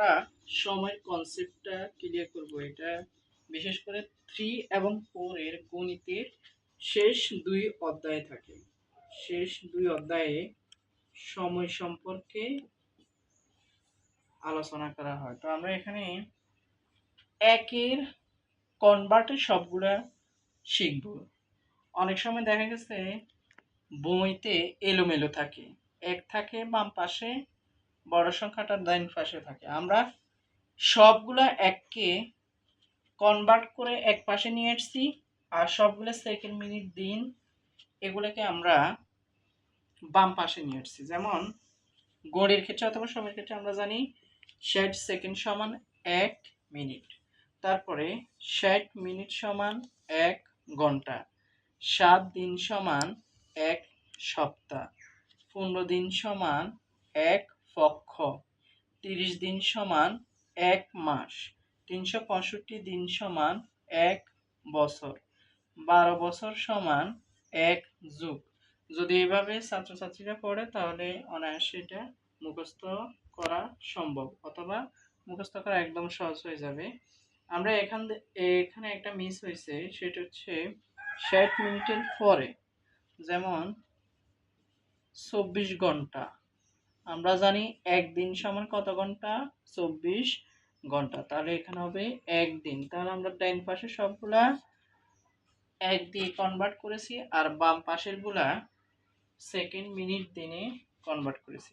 আমরা সময়ের কনসেপ্টটা ক্লিয়ার করব। এটা বিশেষ করে থ্রি এবং ফোর এর গণিতের শেষ দুই অধ্যায়ে থাকে। শেষ দুই অধ্যায়ে সময় সম্পর্কে আলোচনা করা হয়। তো আমরা এখানে একের কনভার্টের সবগুলা শিখব। অনেক সময় দেখা গেছে বইতে এলোমেলো থাকে। এক থাকে বাম পাশে বড় সংখ্যাটা ডাইন পাশে থাকে। আমরা সবগুলা এককে কনভার্ট করে এক পাশে নিয়ে এসছি আর সবগুলো সেকেন্ড মিনিট দিন এগুলোকে আমরা বাম পাশে নিয়ে এসছি। যেমন গড়ের ক্ষেত্রে অথবা সময়ের ক্ষেত্রে আমরা জানি ষাট সেকেন্ড সমান এক মিনিট তারপরে ষাট মিনিট সমান এক ঘণ্টা। সাত দিন সমান এক সপ্তাহ। পনেরো দিন সমান এক তিরিশ দিন সমান এক মাস। তিনশো পঁয়ষট্টি দিন সমান এক বছর। বারো বছর সমান এক যুগ। যদি এভাবে ছাত্রছাত্রীরা পড়ে, তাহলে অনায়াসে এটা মুখস্থ করা সম্ভব, অথবা মুখস্থ করা একদম সহজ হয়ে যাবে। আমরা এখান এখানে একটা মিস হয়েছে, সেটা হচ্ছে ষাট মিনিটের পরে, যেমন চব্বিশ ঘণ্টা। আমরা জানি একদিন সমান কত ঘণ্টা? চব্বিশ ঘণ্টা। তাহলে এখানে হবে একদিন। তাহলে আমরা ডাইন পাশে সবগুলা এক দিয়ে কনভার্ট করেছি আর বাম পাশেরগুলা সেকেন্ড মিনিট দিনে কনভার্ট করেছি।